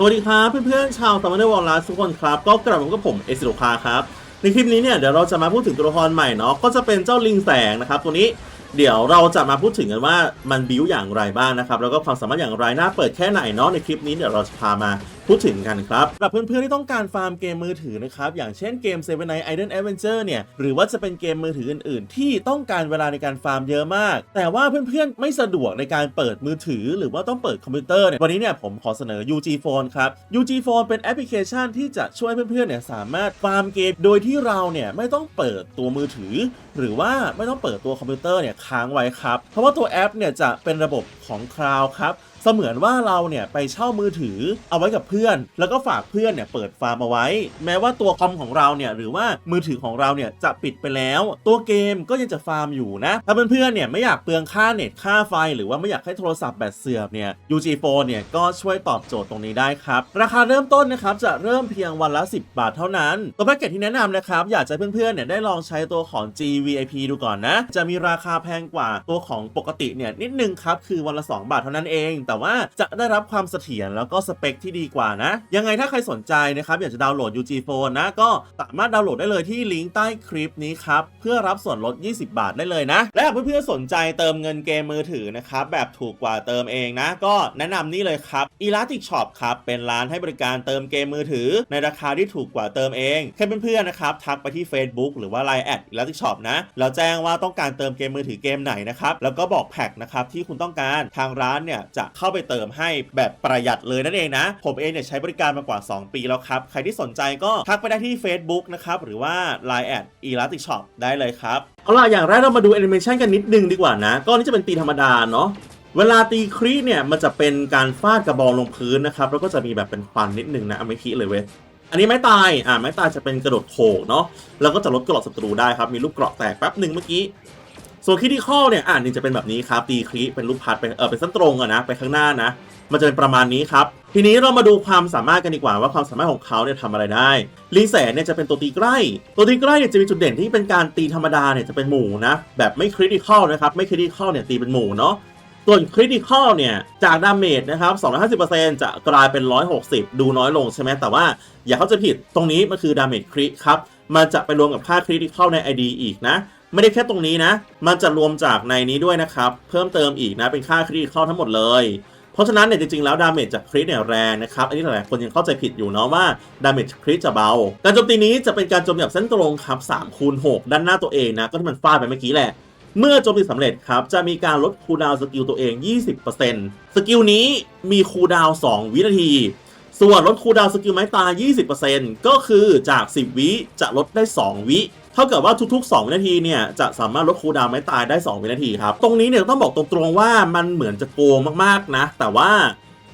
สวัสดีครับเพื่อนๆชาวสามเมอร์วอลลัสทุกคนครับ ก็กลับมาพบกับผมเอซิโลคาครับ ในคลิปนี้เนี่ยเดี๋ยวเราจะมาพูดถึงตัวละครใหม่เนาะก็จะเป็นเจ้าลิงแสงนะครับ ตัวนี้เดี๋ยวเราจะมาพูดถึงกันว่ามันบิวอย่างไรบ้างนะครับ แล้วก็ความสามารถอย่างไรน่าเปิดแค่ไหนเนาะในคลิปนี้เดี๋ยวเราจะพามา พูดถึงกันครับสำหรับเพื่อนๆที่ต้องการฟาร์มเกมมือถือนะครับ อย่างเช่นเกม Seven Night Idle Adventure เนี่ย หรือว่าจะเป็นเกมมือถืออื่นๆ ที่ต้องการเวลาในการฟาร์มเยอะมาก แต่ว่าเพื่อนๆ ไม่สะดวกในการเปิดมือถือ หรือว่าต้องเปิดคอมพิวเตอร์เนี่ย วันนี้เนี่ยผมขอเสนอ UG Phone ครับ UG Phone เป็นแอปพลิเคชันที่จะช่วยเพื่อนๆ เนี่ยสามารถฟาร์มเกม โดยที่เราเนี่ยไม่ต้องเปิดตัวมือถือ หรือว่าไม่ต้องเปิดตัวคอมพิวเตอร์เนี่ยค้างไว้ครับ เพราะว่าตัวแอปเนี่ยจะเป็นระบบของคลาวด์ครับเสมือนว่าเราเนี่ยไปเช่ามือถือเอาไว้กับเพื่อน แล้วก็ฝากเพื่อนเนี่ยเปิดฟาร์มเอาไว้ แม้ว่าตัวคอมของเราเนี่ยหรือว่ามือถือของเราเนี่ยจะปิดไปแล้ว ตัวเกมก็ยังจะฟาร์มอยู่นะ ถ้าเพื่อนๆเนี่ยไม่อยากเปลืองค่าเน็ตค่าไฟ หรือว่าไม่อยากให้โทรศัพท์แบตเสื่อมเนี่ย UG Phone เนี่ยก็ช่วยตอบโจทย์ตรงนี้ได้ครับ ราคาเริ่มต้นนะครับจะเริ่มเพียงวันละ 10 บาทเท่านั้น ตัวแพ็กเกจที่แนะนำนะครับอยากจะเพื่อนๆเนี่ยได้ลองใช้ตัวของ GVIP ดูก่อนนะ จะมีราคาแพงกว่าตัวของปกติเนี่ยนิดนึงครับคือวันละ 2 บาทเท่านั้นเองแต่ว่าจะได้รับความเสถียรแล้วก็สเปคที่ดีกว่านะ ยังไงถ้าใครสนใจนะครับอยากจะดาวน์โหลด UG Phone นะ ก็สามารถดาวน์โหลดได้เลยที่ลิงก์ใต้คลิปนี้ครับ เพื่อรับส่วนลด 20 บาทได้เลยนะ และหากเพื่อนๆสนใจเติมเงินเกมมือถือนะครับ แบบถูกกว่าเติมเองนะ ก็แนะนำนี่เลยครับ Elastic Shop ครับ เป็นร้านให้บริการเติมเกมมือถือ ในราคาที่ถูกกว่าเติมเองแค่เพื่อนๆนะครับทักไปที่ Facebook หรือว่า Line แอด Elastic Shop นะแล้วแจ้งว่าต้องการเติมเกมมือถือเกมไหนนะครับแล้วก็บอกแพ็คนะครับที่คุณต้องการทางร้านเนี่ยจะเข้าไปเติมให้แบบประหยัดเลยนั่นเองนะ ผมเองเนี่ยใช้บริการมากว่า 2 ปีแล้วครับ ใครที่สนใจก็ทักไปได้ที่ Facebook นะครับหรือว่า Line แอด Elastic Shop ได้เลยครับเอาล่ะอย่างแรกเรามาดูแอนิเมชันกันนิดนึงดีกว่านะก็นี่จะเป็นตีธรรมดาเนาะเวลาตีครีเนี่ยมันจะเป็นการฟาดกระบองลงพื้นนะครับแล้วก็จะมีแบบเป็นควันนิดนึงนะอาไม่คิเลยเว้ยอันนี้ไม้ตาย อ่า ไม้ตายจะเป็นกระโดดโขกเนาะ แล้วก็จะลดกรอบศัตรูได้ครับ มีลูกเกราะแตกแป๊บหนึ่งเมื่อกี้ ส่วนคิดิคอลเนี่ยอ่านจะเป็นแบบนี้ครับ ตีครีเป็นลูกพัดไปเออเป็นเส้นตรงอะนะไปข้างหน้านะ มันจะเป็นประมาณนี้ครับ ทีนี้เรามาดูความสามารถกันดีกว่าว่าความสามารถของเขาเนี่ยทำอะไรได้ลิงแสนเนี่ยจะเป็นตัวตีใกล้ ตัวตีใกล้เนี่ยจะมีจุดเด่นที่เป็นการตีธรรมดาเนี่ยจะเป็นหมู่นะแบบไม่คริติคอลนะครับไม่คริติคอลเนี่ยตีเป็นหมู่เนาะส่วนคริติคอลเนี่ยจากดาเมจนะครับ250%จะกลายเป็น 160 ดูน้อยลงใช่ไหมแต่ว่าอย่าเข้าใจผิดตรงนี้มันคือดาเมจคริครับมันจะไปรวมกับค่าคริติคอลใน ID อีกนะ ไม่ได้แค่ตรงนี้นะ มันจะรวมจากในนี้ด้วยนะครับ เพิ่มเติมอีกนะเป็นค่าคริติคอลทั้งหมดเลย เพราะฉะนั้นเนี่ยจริงๆแล้วดาเมจจากคริสเนี่ยแรงนะครับ อันนี้หลายๆคนยังเข้าใจผิดอยู่เนาะว่าดาเมจคริสจะเบา การโจมตีนี้จะเป็นการโจมตีแบบเส้นตรงครับ3คูณ6ด้านหน้าตัวเองนะก็ที่มันฟาดไปเมื่อกี้แหละเมื่อโจมตีสำเร็จครับ จะมีการลดคูลดาวสกิลตัวเอง 20%สกิลนี้มีคูลดาว2 วินาที ส่วนลดคูลดาวสกิลไม้ตาย20%ก็คือจาก 10 วิจะลดได้ 2 วิเท่ากับว่าทุกๆ 2 วินาทีเนี่ยจะสามารถลดคูลดาวน์ไม้ตายได้ 2 วินาทีครับ ตรงนี้เนี่ยต้องบอกตรงๆว่ามันเหมือนจะโกงมากๆนะ แต่ว่า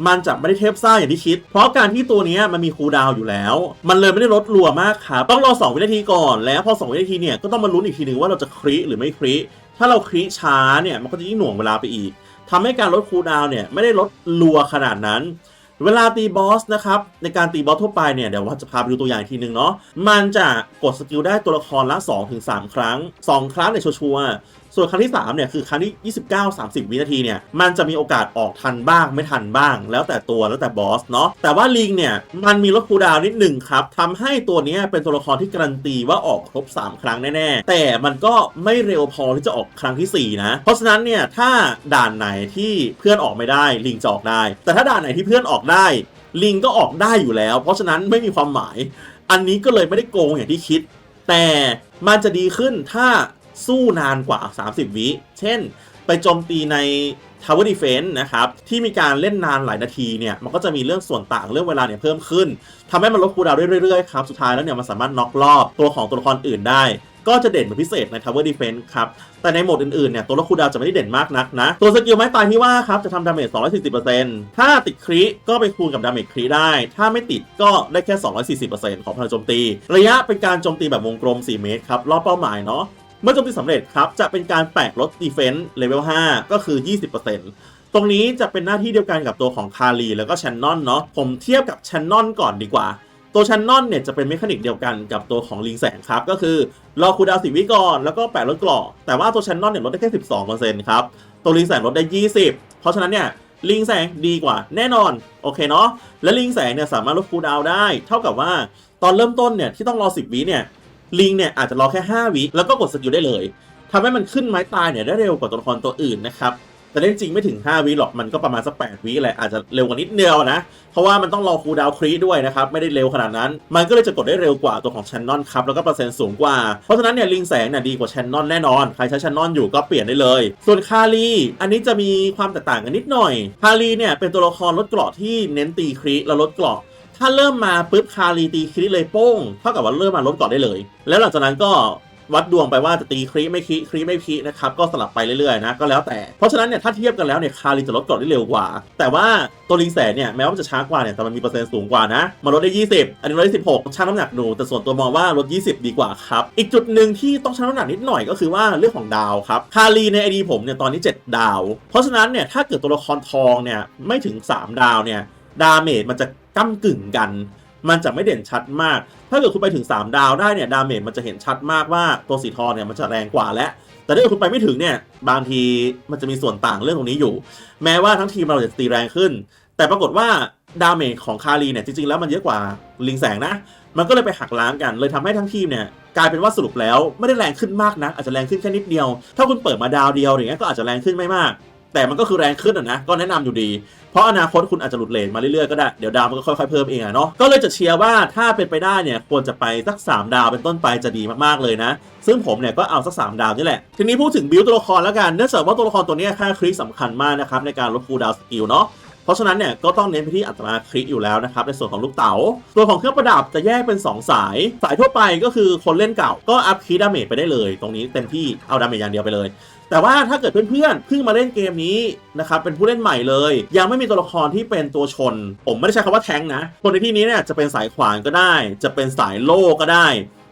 มันจะไม่ได้เทพซ่าอย่างที่คิด เพราะการที่ตัวนี้มันมีคูลดาวน์อยู่แล้ว มันเลยไม่ได้ลดรัวมากครับต้องรอ 2 วินาทีก่อน แล้วพอ 2 วินาทีเนี่ยก็ต้องมาลุ้นอีกทีหนึ่งว่าเราจะคริหรือไม่คริถ้าเราคริช้าเนี่ยมันก็จะยิ่งหน่วงเวลาไปอีกทำให้การลดคูลดาวน์เนี่ยไม่ได้ลดรัวขนาดนั้น เวลาตีบอสนะครับในการตีบอสทั่วไปเนี่ยเดี๋ยวว่าจะพาไปดูตัวอย่างทีหนึ่งเนาะมันจะกดสกิลได้ตัวละครละ 2-3 ครั้ง 2 ครั้งเนี่ยชัวร์ ส่วนครั้งที่3เนี่ยคือครั้งที่ 29-30 วินาทีเนี่ยมันจะมีโอกาสออกทันบ้างไม่ทันบ้าง แล้วแต่ตัวแล้วแต่บอสเนาะแต่ว่าลิงเนี่ยมันมีลดคูดาวนิดหนึ่งครับทำให้ตัวนี้เป็นตัวละครที่การันตีว่าออกครบ 3 ครั้งแน่ๆแต่มันก็ไม่เร็วพอที่จะออกครั้งทีสี่4 นะ เพราะฉะนั้นเนี่ยถ้าด่านไหนที่เพื่อนออกไม่ได้ลิงจะออกได้ แต่ถ้าด่านไหนที่เพื่อนออกได้ ลิงก็ออกได้อยู่แล้ว เพราะฉะนั้นไม่มีความหมาย อันนี้ก็เลยไม่ได้โกงอย่างที่คิด แต่มันจะดีขึ้นถ้า สู้นานกว่า 30 วิ เช่น ไปโจมตีใน Tower Defense นะครับ ที่มีการเล่นนานหลายนาทีเนี่ย มันก็จะมีเรื่องส่วนต่างเรื่องเวลาเนี่ยเพิ่มขึ้นทำให้มันลดคูดาวเรื่อยๆครับ สุดท้ายแล้วเนี่ยมันสามารถน็อกรอบตัวของตัวละครอื่นได้ ก็จะเด่นเป็นพิเศษใน Tower Defense ครับ แต่ในโหมดอื่นๆเนี่ยตัวละคูดาวจะไม่ได้เด่นมากนักนะ ตัวสกิลไม้ตายที่ว่าครับจะทำดาเมจ 240%ถ้าติดคริก็ไปคูณกับดาเมจคริได้ ถ้าไม่ติดก็ได้แค่ 240%ของพลังโจมตี ระยะเป็นการโจมตีแบบวงกลม 4 เมตรครับรอบเป้าหมายเนาะ เมื่อโจมตีสำเร็จครับ จะเป็นการแปะลด defense level 5ก็คือ 20%ตรงนี้จะเป็นหน้าที่เดียวกันกับตัวของคารีแล้วก็แชนนอนเนาะผมเทียบกับแชนนอนก่อนดีกว่า ตัวชันนอนเนี่ยจะเป็นเมคานิกเดียวกันกับตัวของลิงแสงครับ ก็คือรอคูดาวสิวิก่อนแล้วก็แปะลดกราะแต่ว่าตัวชันนอนเนี่ยลดได้แค่ 12%ครับตัวลิงแสงลดได้ 20 เพราะฉะนั้นเนี่ยลิงแสงดีกว่าแน่นอนโอเคเนาะและลิงแสงเนี่ยสามารถลดคูดาวได้ เท่ากับว่าตอนเริ่มต้นเนี่ยที่ต้องรอ 10วิเนี่ย ลิงเนี่ยอาจจะรอแค่ 5 วิแล้วก็กดสกิลได้เลยทำให้มันขึ้นไม้ตายเนี่ยได้เร็วกว่าตัวละครตัวอื่นนะครับแต่เล่นจริงไม่ถึง 5 วิหรอกมันก็ประมาณสัก 8 วิแหละอาจจะเร็วกว่านิดเดียวนะ เพราะว่ามันต้องรอคูดาวครีด้วยนะครับ ไม่ได้เร็วขนาดนั้น มันก็เลยจะกดได้เร็วกว่าตัวของช n นนอนครับ แล้วก็เปอร์เซ็นต์สูงกว่า เพราะฉะนั้นเนี่ยลิงแสงเนี่ยดีกว่าช n นนอนแน่นอน ใครใช้ช n นนอนอยู่ก็เปลี่ยนได้เลย ส่วนคารีอันนี้จะมีความแตกต่างกันนิดหน่อยคารีเนี่ยเป็นตัวละครลดเกราะที่เน้นตีครีแล้วลดเกราะ ถ้าเริ่มมาปุ๊บคารีตีครีเลยโป้งเท่ากับว่าเริ่มมาลดกราะได้เลย แล้วหลังจากนั้นก็วัดดวงไปว่าจะตีครีไม่ครีครีไม่ครีนะครับก็สลับไปเรื่อยๆนะก็แล้วแต่ เพราะฉะนั้นเนี่ยถ้าเทียบกันแล้วเนี่ยคารีจะลดกราะได้เร็วกว่า แต่ว่าตัวลิงแสนเนี่ยแม้ว่ามันจะช้ากว่าเนี่ยแต่มันมีเปอร์เซ็นต์สูงกว่านะมาลดได้ 20 อันนี้ลดได้16ชั่งน้ำหนักดูแต่ส่วนตัวมองว่าลด 20 ดีกว่าครับอีกจุดหนึ่งที่ต้องชั่งน้ำหนักนิดหน่อยก็คือว่าเรื่องของดาวครับคารีในไอดีผมเนี่ยตอนนี้ 7 ดาว เพราะฉะนั้นเนี่ยถ้าเกิดตัวละครทองเนี่ยไม่ถึง 3 ดาวเนี่ยดาเมจมันจะ ก้ากึ่งกัน มันจะไม่เด่นชัดมาก ถ้าเกิดคุณไปถึง 3 ดาวได้เนี่ยดาเมจมันจะเห็นชัดมากว่าตัวสีทองเนี่ยมันจะแรงกว่าและแต่ถ้าเกิดคุณไปไม่ถึงเนี่ยบางทีมันจะมีส่วนต่างเรื่องตรงนี้อยู่ แม้ว่าทั้งทีมเราจะตีแรงขึ้น แต่ปรากฏว่าดาเมจของคารีเนี่ยจริงๆแล้วมันเยอะกว่าลิงแสงนะ มันก็เลยไปหักล้างกัน เลยทำให้ทั้งทีมเนี่ยกลายเป็นว่าสรุปแล้วไม่ได้แรงขึ้นมากนะอาจจะแรงขึ้นแค่นิดเดียว ถ้าคุณเปิดมาดาวเดียวอย่างเงี้ยก็อาจจะแรงขึ้นไม่มาก แต่มันก็คือแรงขึ้นอะนะก็แนะนำอยู่ดี เพราะอนาคตคุณอาจจะหลุดเลนมาเรื่อยๆก็ได้ เดี๋ยวดาวมันก็ค่อยๆเพิ่มเองอะเนาะก็เลยจะเชียร์ว่าถ้าเป็นไปได้เนี่ยควรจะไปสัก 3 ดาวเป็นต้นไปจะดีมากๆเลยนะ ซึ่งผมเนี่ยก็เอาสัก 3 ดาวนี่แหละ ทีนี้พูดถึงบิวตัวละครแล้วกันเนื่องจากว่าตัวละครตัวนี้ค่าคลิกสำคัญมากนะครับในการลดคูดาวสกิลเนาะเพราะฉะนั้นเนี่ยก็ต้องเน้นไปที่อัตราคลิกอยู่แล้วนะครับในส่วนของลูกเต๋าตัวของเครื่องประดับจะแยกเป็น 2 สาย สายทั่วไปก็คือคนเล่นเก่าก็อัพคีดาเมจไปได้เลย ตรงนี้เต็มที่เอาดาเมจอย่างเดียวไปเลย แต่ว่าถ้าเกิดเพื่อนๆเพิ่งมาเล่นเกมนี้นะครับเป็นผู้เล่นใหม่เลย ยังไม่มีตัวละครที่เป็นตัวชน ผมไม่ได้ใช้คำว่าแทงนะคนในที่นี้เนี่ยจะเป็นสายขวานก็ได้ จะเป็นสายโล่ก็ได้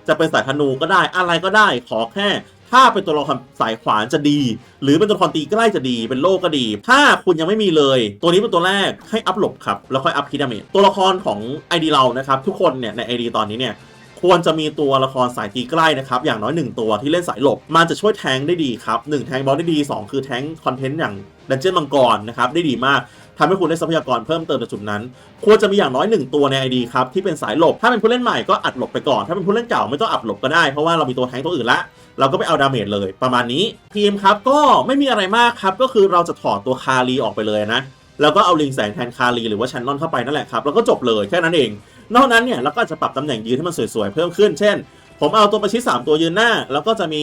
จะเป็นสายธนูก็ได้ อะไรก็ได้ขอแค่ถ้าเป็นตัวละครสายขวานจะดี หรือเป็นตัวละครตีใกล้จะดี เป็นโล่ก็ดี ถ้าคุณยังไม่มีเลย ตัวนี้เป็นตัวแรกให้อัพหลบครับ แล้วค่อยอัพคิดาเมจตัวละครของ ID เรานะครับ ทุกคนเนี่ยใน ID ตอนนี้เนี่ย ควรจะมีตัวละครสายตีใกล้นะครับ อย่างน้อย 1 ตัวที่เล่นสายหลบ มันจะช่วยแทงได้ดีครับ1แทงบอลได้ดี 2 คือแทงคอนเทนต์อย่างดันเจี้ยนมังกรนะครับได้ดีมากทำให้คุณได้ทรัพยากรเพิ่มเติมในจุดนั้น ควรจะมีอย่างน้อย 1 ตัวใน ID ครับ ที่เป็นสายหลบ ถ้าเป็นผู้เล่นใหม่ก็อัดหลบไปก่อน ถ้าเป็นผู้เล่นเก่าไม่ต้องอัดหลบก็ได้ เพราะว่าเรามีตัวแทงตัวอื่นละ เราก็ไปเอาดาเมจเลย ประมาณนี้ ทีมครับก็ไม่มีอะไรมากครับ ก็คือเราจะถอดตัวคารีออกไปเลยนะ แล้วก็เอาลิงแสงแทนคารีหรือว่าชันนอนเข้าไปนั่นแหละครับ แล้วก็จบเลยแค่นั้นเอง นอกนั้นเนี่ยเราก็จะปรับตำแหน่งยืนให้มันสวยๆเพิ่มขึ้น เช่น ผมเอาตัวประชิด3ตัวยืนหน้า แล้วก็จะมี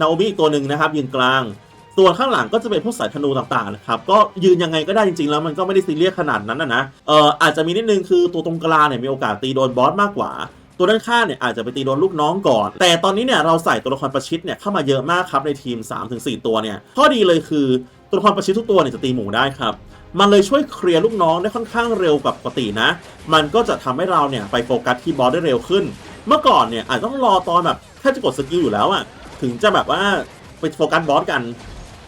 นาโอมิอีกตัวหนึ่งนะครับยืนกลางส่วข้างหลังก็จะเป็นพวกสายธนูต่างๆนะครับก็ยืนยังไงก็ได้จริงๆ แล้วมันก็ไม่ได้ซีเรียสขนาดนั้นนะนะเอออาจจะมีนิดนึงคือตัวตรงกลางเนี่ยมีโอกาสตีโดนบอสมากกว่าตัวด้านข้างเนี่ยอาจจะไปตีโดนลูกน้องก่อน แต่ตอนนี้เนี่ยเราใส่ตัวละครประชิดเนี่ยเข้ามาเยอะมากครับในทีม 3-4 ตัวเนี่ยข้อดีเลยคือตัวละครประชิดทุกตัวเนี่ยจะตีหมูได้ครับ มันเลยช่วยเคลียร์ลูกน้องได้ค่อนข้างเร็วกว่าปกตินะ มันก็จะทำให้เราเนี่ยไปโฟกัสที่บอสได้เร็วขึ้น เมื่อก่อนเนี่ยอาจต้องรอตอนแบบแค่จะกดสกิลอยู่แล้วอะถึงจะแบบว่าไปโฟกัสบอสกัน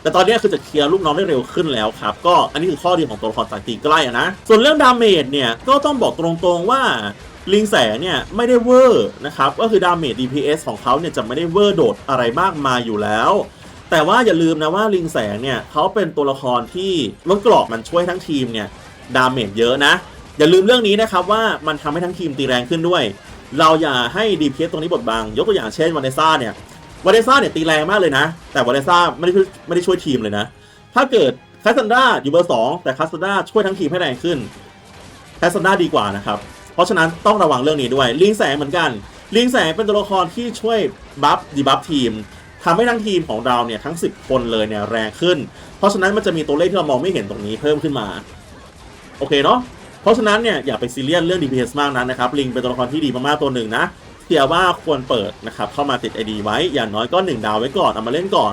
แต่ตอนนี้คือจะเคลียร์ลูกน้องได้เร็วขึ้นแล้วครับ ก็อันนี้คือข้อดีของตัวละครสายตีใกล้อะนะ ส่วนเรื่องดาเมจเนี่ยก็ต้องบอกตรงๆว่าลิงแสงเนี่ยไม่ได้เวอร์นะครับ ก็คือดาเมจ DPS ของเขาเนี่ยจะไม่ได้เวอร์โดดอะไรมากมายอยู่แล้ว แต่ว่าอย่าลืมนะว่าลิงแสงเนี่ยเขาเป็นตัวละครที่ลดกรอบมันช่วยทั้งทีมเนี่ยดาเมจเยอะนะ อย่าลืมเรื่องนี้นะครับว่ามันทำให้ทั้งทีมตีแรงขึ้นด้วย เราอย่าให้ DPS ตรงนี้บดบัง ยกตัวอย่างเช่นวานเนซ่าเนี่ยวานเนซ่าเนี่ยตีแรงมากเลยนะ แต่วานเนซ่าไม่ได้ไม่ได้ช่วยทีมเลยนะ ถ้าเกิดคาสซันดาอยู่เบอร์2แต่คาสซันดาช่วยทั้งทีมให้แรงขึ้นคาสซันดาดีกว่านะครับเพราะฉะนั้นต้องระวังเรื่องนี้ด้วยลิงแสงเหมือนกันลิงแสงเป็นตัวละครที่ช่วยบัฟดีบัฟทีม ทำให้ทั้งทีมของเราเนี่ยทั้ง 10 คนเลยเนี่ยแรงขึ้น เพราะฉะนั้นมันจะมีตัวเลขที่เรามองไม่เห็นตรงนี้เพิ่มขึ้นมา โอเคเนาะเพราะฉะนั้นเนี่ยอย่าไปซีเรียสเรื่อง DPS มากนั้นนะครับลิงเป็นตัวละครที่ดีมากๆตัวหนึ่งนะเสียว่าควรเปิดนะครับเข้ามาติด ID ไว้อย่างน้อยก็ 1 ดาวไว้ก่อนเอามาเล่นก่อน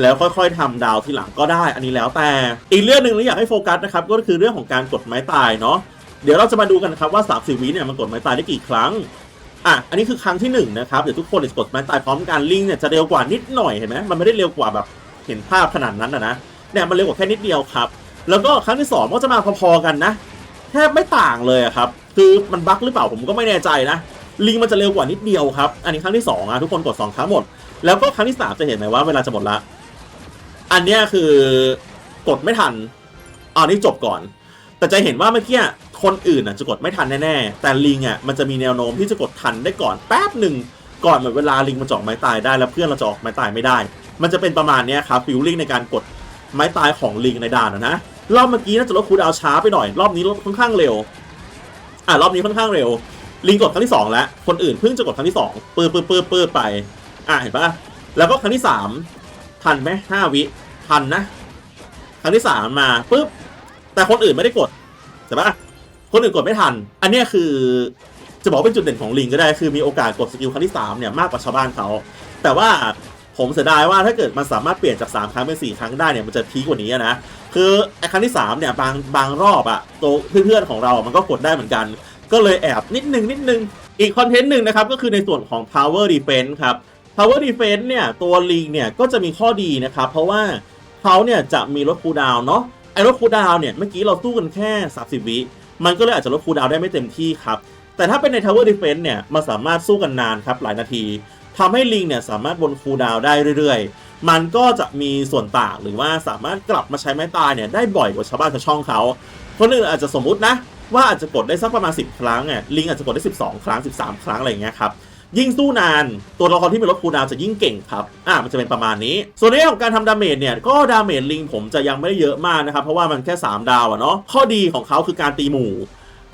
แล้วค่อยๆทำดาวทีหลังก็ได้ อันนี้แล้วแต่ อีกเรื่องหนึ่งที่อยากให้โฟกัสนะครับก็คือเรื่องของการกดไม้ตายเนาะ เดี๋ยวเราจะมาดูกันครับว่า 30 วิเนี่ยมันกดไม้ตายได้กี่ครั้ง อะอันนี้คือครั้งที่1นนะครับเดี๋ยวทุกคนจะกดไม้ตายพร้อมกันลิงเนี่ยจะเร็วกว่านิดหน่อยเห็นไหมมันไม่ได้เร็วกว่าแบบเห็นภาพขนาดนั้นนะเนี่ยมันเร็วกว่าแค่นิดเดียวครับแล้วก็ครั้งที่สองก็จะมาพอๆกันนะแทบไม่ต่างเลยครับคือมันบั๊กหรือเปล่าผมก็ไม่แน่ใจนะลิงมันจะเร็วกว่านิดเดียวครับ อันนี้ครั้งที่สองอะทุกคนกดสองครั้งหมด แล้วก็ครั้งที่สามจะเห็นไหมว่าเวลาจะหมดละ อันนี้คือกดไม่ทันอันนี้จบก่อน แต่จะเห็นว่าเมื่อกี้ คนอื่นอะจะกดไม่ทันแน่ๆ แต่ลิงอะมันจะมีแนวโน้มที่จะกดทันได้ก่อนแป๊บหนึ่งก่อนเหมือนเวลาลิงมันจะออกไม้ตายได้แล้วเพื่อนเราจะออกไม้ตายไม่ได้ มันจะเป็นประมาณนี้ครับฟิลลิ่งในการกดไม้ตายของลิงในด่านนะรอบเมื่อกี้น่าจะลดคูดาวช้าไปหน่อยรอบนี้ลดค่อนข้างเร็วอะรอบนี้ค่อนข้างเร็ว ลิงกดครั้งที่สองแล้ว คนอื่นเพิ่งจะกดครั้งที่สองปืดปืดปืดปืดไปอะเห็นปะแล้วก็ครั้งที่สามทันไหมห้าวิทันนะ ครั้งที่สามมาปุ๊บแต่คนอื่นไม่ได้กดใช่ปะ คนอื่นกดไม่ทัน อันนี้คือจะบอกเป็นจุดเด่นของลิงก็ได้คือมีโอกาสกดสกิลครั้งที่สามเนี่ยมากกว่าชาวบ้านเขาแต่ว่าผมเสียดายว่าถ้าเกิดมันสามารถเปลี่ยนจาก 3 ครั้งเป็น 4 ครั้งได้เนี่ยมันจะพีกว่านี้นะคือไอ้ครั้งที่3เนี่ยบางบางรอบอะตัวเพื่อนๆของเรา มันก็กดได้เหมือนกัน ก็เลยแอบนิดนึงนิดนึงอีกคอนเทนต์หนึ่งนะครับก็คือในส่วนของ power defense ครับ power defense เนี่ยตัวลิงเนี่ยก็จะมีข้อดีนะครับเพราะว่าเขาเนี่ยจะมีลดคูดาวเนาะไอ้ลดคูดาวเนี่ยเมื่อกี้เราสู้กันแค่ 30 วิ มันก็เลยอาจจะลดคูลดาวน์ได้ไม่เต็มที่ครับ แต่ถ้าเป็นใน Tower Defense เนี่ยมันสามารถสู้กันนานครับหลายนาทีทำให้ลิงเนี่ยสามารถบนคูลดาวน์ได้เรื่อยๆ มันก็จะมีส่วนต่างหรือว่าสามารถกลับมาใช้ไม้ตายเนี่ยได้บ่อยกว่าชาวบ้านชาวช่องเขา คนอื่นอาจจะสมมุตินะว่าอาจจะกดได้สักประมาณ 10 ครั้งเนี่ยลิงอาจจะกดได้ 12 ครั้ง 13 ครั้งอะไรอย่างเงี้ยครับ ยิ่งสู้นาน ตัวละครที่มีลดคูลดาวจะยิ่งเก่งครับ อ่า มันจะเป็นประมาณนี้ ส่วนในเรื่องของการทำดาเมจเนี่ย ก็ดาเมจลิงผมจะยังไม่ได้เยอะมากนะครับ เพราะว่ามันแค่ 3 ดาวอะเนาะ ข้อดีของเขาคือการตีหมู่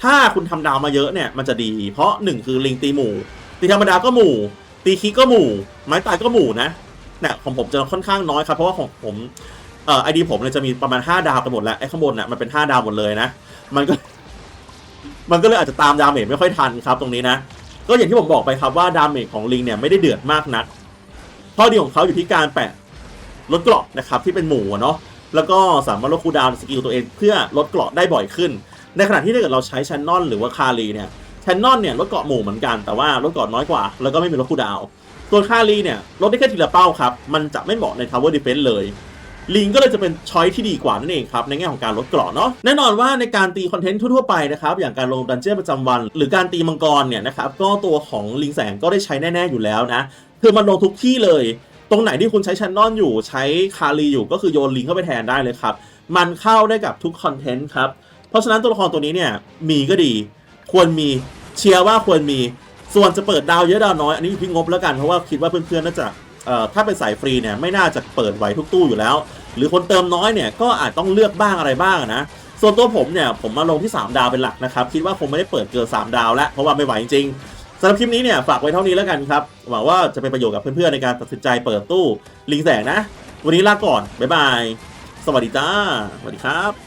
ถ้าคุณทำดาวมาเยอะเนี่ย มันจะดี เพราะ 1 คือลิงตีหมู่ ตีธรรมดาก็หมู่ ตีคีก็หมู่ ไม้ตายก็หมู่นะเนี่ยของผมจะค่อนข้างน้อยครับ เพราะว่าของผม เอ่อไอดีผมเนี่ยจะมีประมาณ 5 ดาวกันหมดแล้ว ไอ้ข้างบนน่ะมันเป็น 5 ดาวหมดเลยนะ มันก็ มันก็เลยอาจจะตามดาเมจไม่ค่อยทันครับตรงนี้นะ ก็อย่างที่ผมบอกไปครับว่าดาเมจของลิงเนี่ยไม่ได้เดือดมากนักข้อดีของเขาอยู่ที่การแปะลดเกราะนะครับที่เป็นหมูเนาะแล้วก็สามารถลดคูดาวสกิลตัวเองเพื่อลดเกราะได้บ่อยขึ้น ในขณะที่ถ้าเกิดเราใช้ชันนอนหรือว่าคารีเนี่ยชันนอนเนี่ยลดเกราะหมู่เหมือนกันแต่ว่าลดเกราะน้อยกว่า แล้วก็ไม่มีลดคูดาวน์ส่วคารีเนี่ยลดได้แค่ทีละเป้าครับมันจะไม่เหมาะใน Tower Defense เลย ลิงก็เลยจะเป็นช้อยที่ดีกว่านั่นเองครับในแง่ของการลดเกราะเนาะแน่นอนว่าในการตีคอนเทนต์ทั่วๆไปนะครับอย่างการลงดันเจี้ยนประจำวัน หรือการตีมังกรเนี่ยนะครับก็ตัวของลิงแสงก็ได้ใช้แน่ ๆอยู่แล้วนะคือมันลงทุกที่เลย ตรงไหนที่คุณใช้ชันนอนอยู่ใช้คารีอยู่ก็คือโยนลิงเข้าไปแทนได้เลยครับมันเข้าได้กับทุกคอนเทนต์ครับเพราะฉะนั้นตัวละครตัวนี้เนี่ยมีก็ดี ควรมีเชียร์ว่าควรมีส่วนจะเปิดดาวเยอะดาวน้อยอันนี้อยู่ที่งบแล้วกันเพราะว่าคิดว่าเพื่อนๆน่าจะ ถ้าเป็นสายฟรีเนี่ยไม่น่าจะเปิดไหวทุกตู้อยู่แล้ว หรือคนเติมน้อยเนี่ยก็อาจต้องเลือกบ้างอะไรบ้างนะส่วนตัวผมเนี่ยผมมาลงที่ 3 ดาวเป็นหลักนะครับคิดว่าคงไม่ได้เปิดเกิน3ดาวแล้วเพราะว่าไม่ไหวจริงๆสำหรับคลิปนี้เนี่ยฝากไว้เท่านี้แล้วกันครับหวังว่าจะเป็นประโยชน์กับเพื่อนๆในการตัดสินใจเปิดตู้ลิงแสงนะ วันนี้ลาก่อนบ๊ายบายสวัสดีจ้าสวัสดีครับ